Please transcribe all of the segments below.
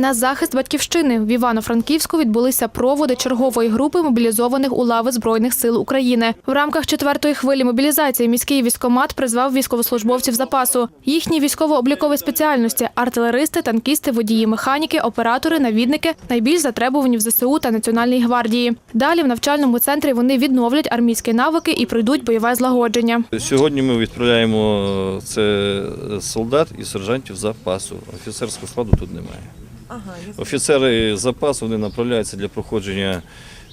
На захист батьківщини в Івано-Франківську відбулися проводи чергової групи мобілізованих у лави Збройних сил України. В рамках четвертої хвилі мобілізації міський військомат призвав військовослужбовців запасу. Їхні військово-облікові спеціальності артилеристи, танкісти, водії, механіки, оператори, навідники найбільш затребувані в ЗСУ та Національній гвардії. Далі в навчальному центрі вони відновлять армійські навики і пройдуть бойове злагодження. Сьогодні ми відправляємо е, це солдат і сержантів запасу. Офіцерського складу тут немає. Офіцери запасу вони направляються для проходження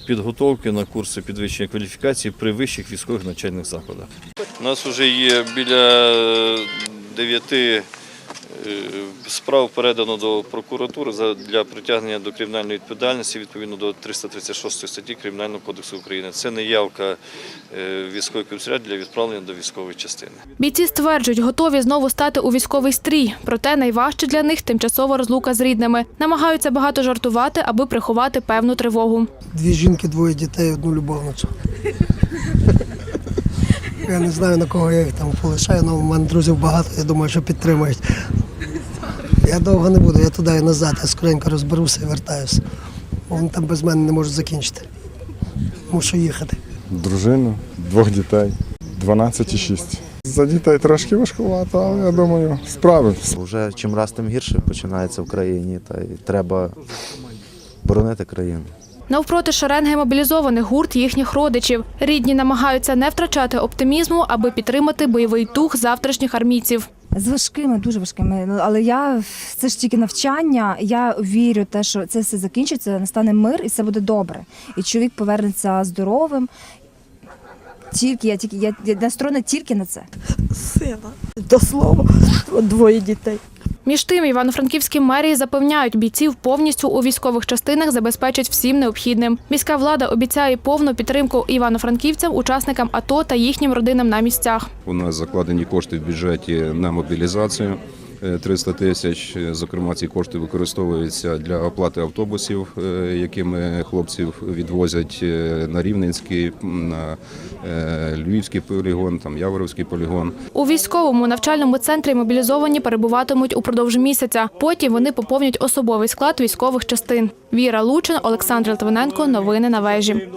підготовки на курси підвищення кваліфікації при вищих військових навчальних закладах. У нас вже є біля дев'яти е, справ передано до прокуратури за- для притягнення до кримінальної відповідальності відповідно до 336 статті Кримінального кодексу України. Це не явка е, військових комісаріат для відправлення до військової частини. Бійці стверджують, готові знову стати у військовий стрій. Проте найважче для них тимчасова розлука з рідними. Намагаються багато жартувати, аби приховати певну тривогу. Дві жінки, двоє дітей, одну любовницю. Я не знаю на кого я їх там полишаю, але в мене друзів багато, я думаю, що підтримують. Я довго не буду, я туди і назад, я скоренько розберуся і вертаюся. Вони там без мене не можуть закінчити. Мушу їхати. дружину, двох дітей, 12 і 6. За дітей трошки важкувато, але я думаю, справимось. Вже чим раз тим гірше починається в країні, та й треба боронити країну. Навпроти шеренги мобілізованих гурт їхніх родичів. Рідні намагаються не втрачати оптимізму, аби підтримати бойовий дух завтрашніх армійців. З важкими, дуже важкими. Ну, Але я це ж тільки навчання. Я вірю, те, що це все закінчиться, настане мир і все буде добре. І чоловік повернеться здоровим. Тільки я тільки я, я настроєна тільки на це. сина. До слова, двоє дітей. Між тим, івано-франківські мерії запевняють, бійців повністю у військових частинах забезпечать всім необхідним. Міська влада обіцяє повну підтримку івано-франківцям, учасникам АТО та їхнім родинам на місцях. У нас закладені кошти в бюджеті на мобілізацію. Е, 300 тисяч. Е, Зокрема, ці кошти використовуються для оплати автобусів, е, якими хлопців відвозять е, на Рівненський, на е, Львівський полігон, там Яворівський полігон. У військовому навчальному центрі мобілізовані перебуватимуть упродовж місяця. Потім вони поповнять особовий склад військових частин. Віра Лучин, Олександр Литвиненко. Новини на вежі.